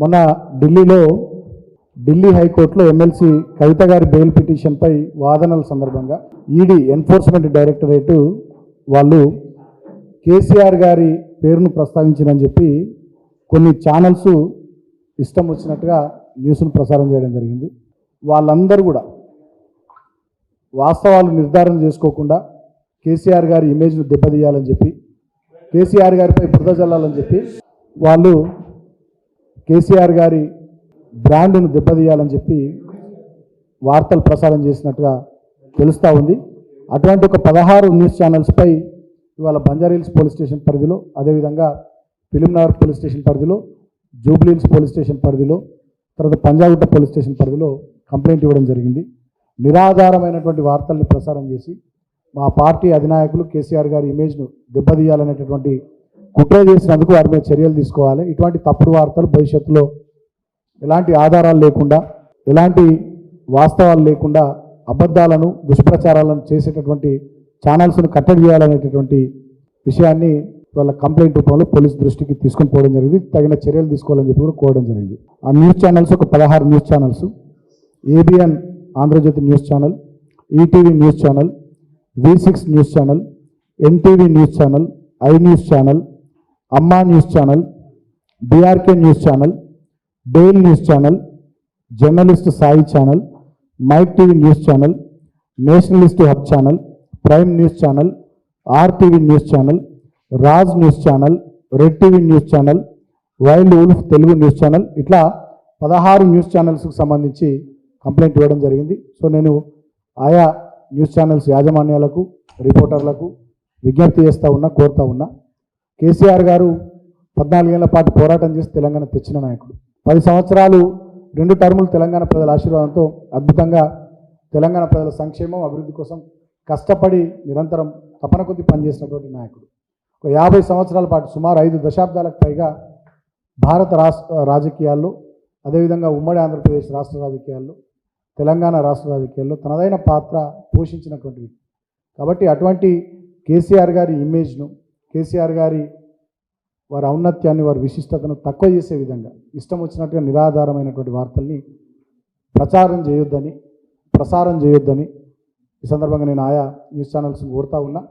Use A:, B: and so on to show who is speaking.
A: మొన్న ఢిల్లీలో ఢిల్లీ హైకోర్టులో ఎమ్మెల్సీ కవిత గారి బెయిల్ పిటిషన్పై వాదనల సందర్భంగా ఈడీ ఎన్ఫోర్స్మెంట్ డైరెక్టరేటు వాళ్ళు కేసీఆర్ గారి పేరును ప్రస్తావించిందని చెప్పి కొన్ని ఛానల్స్ ఇష్టం వచ్చినట్టుగా న్యూస్ను ప్రసారం చేయడం జరిగింది. వాళ్ళందరూ కూడా వాస్తవాలు నిర్ధారణ చేసుకోకుండా కేసీఆర్ గారి ఇమేజ్ను దెబ్బతీయాలని చెప్పి కేసీఆర్ గారిపై బురద జల్లాలని చెప్పి వాళ్ళు కేసీఆర్ గారి బ్రాండ్ను దెబ్బతీయాలని చెప్పి వార్తలు ప్రసారం చేసినట్టుగా తెలుస్తూ ఉంది. అటువంటి ఒక పదహారు న్యూస్ ఛానల్స్పై ఇవాళ బంజారీల్స్ పోలీస్ స్టేషన్ పరిధిలో అదేవిధంగా ఫిలింనగర్ పోలీస్ స్టేషన్ పరిధిలో జూబ్లీహిల్స్ పోలీస్ స్టేషన్ పరిధిలో తర్వాత పంజాగుట్ట పోలీస్ స్టేషన్ పరిధిలో కంప్లైంట్ ఇవ్వడం జరిగింది. నిరాధారమైనటువంటి వార్తల్ని ప్రసారం చేసి మా పార్టీ అధినాయకులు కేసీఆర్ గారి ఇమేజ్ను దెబ్బతీయాలనేటటువంటి కుట్ర చేసినందుకు వారి మీద చర్యలు తీసుకోవాలి. ఇటువంటి తప్పుడు వార్తలు భవిష్యత్తులో ఎలాంటి ఆధారాలు లేకుండా ఎలాంటి వాస్తవాలు లేకుండా అబద్ధాలను దుష్ప్రచారాలను చేసేటటువంటి ఛానల్స్ను కట్టడి చేయాలనేటటువంటి విషయాన్ని వాళ్ళ కంప్లైంట్ రూపంలో పోలీస్ దృష్టికి తీసుకుని పోవడం జరిగింది. తగిన చర్యలు తీసుకోవాలని చెప్పి కూడా కోరడం జరిగింది. ఆ న్యూస్ ఛానల్స్ ఒక పదహారు news channels. ABN Andhra Jyothy news channel ETV news channel V six news channel NTV news channel I news channel Amma news channel BRK news channel dial news channel journalist Sai channel mic TV news channel nationalist hub channel prime news channel RTV news channel Raj news channel red TV news channel wild wolf Telugu news channel ఇట్లా పదహారు news ఛానల్స్కి సంబంధించి complaint ఇవ్వడం జరిగింది. So నేను ఆయా news channels యాజమాన్యాలకు రిపోర్టర్లకు విజ్ఞప్తి చేస్తూ ఉన్నా కోరుతా ఉన్నా. కేసీఆర్ గారు పద్నాలుగేళ్ళ పాటు పోరాటం చేసి తెలంగాణ తెచ్చిన నాయకుడు. పది సంవత్సరాలు రెండు టర్ములు తెలంగాణ ప్రజల ఆశీర్వాదంతో అద్భుతంగా తెలంగాణ ప్రజల సంక్షేమం అభివృద్ధి కోసం కష్టపడి నిరంతరం తపన కొద్ది పనిచేసినటువంటి నాయకుడు. ఒక యాభై సంవత్సరాల పాటు సుమారు ఐదు దశాబ్దాలకు పైగా భారత రాష్ట్ర రాజకీయాల్లో అదేవిధంగా ఉమ్మడి ఆంధ్రప్రదేశ్ రాష్ట్ర రాజకీయాల్లో తెలంగాణ రాష్ట్ర రాజకీయాల్లో తనదైన పాత్ర పోషించినటువంటి వ్యక్తి. కాబట్టి అటువంటి కేసీఆర్ గారి ఇమేజ్ను కేసీఆర్ గారి వారి ఔన్నత్యాన్ని వారి విశిష్టతను తక్కువ చేసే విధంగా ఇష్టం వచ్చినట్టుగా నిరాధారమైనటువంటి వార్తల్ని ప్రచారం చేయొద్దని ప్రసారం చేయొద్దని ఈ సందర్భంగా నేను ఆయా న్యూస్ ఛానల్స్ని కోరుతా ఉన్నా.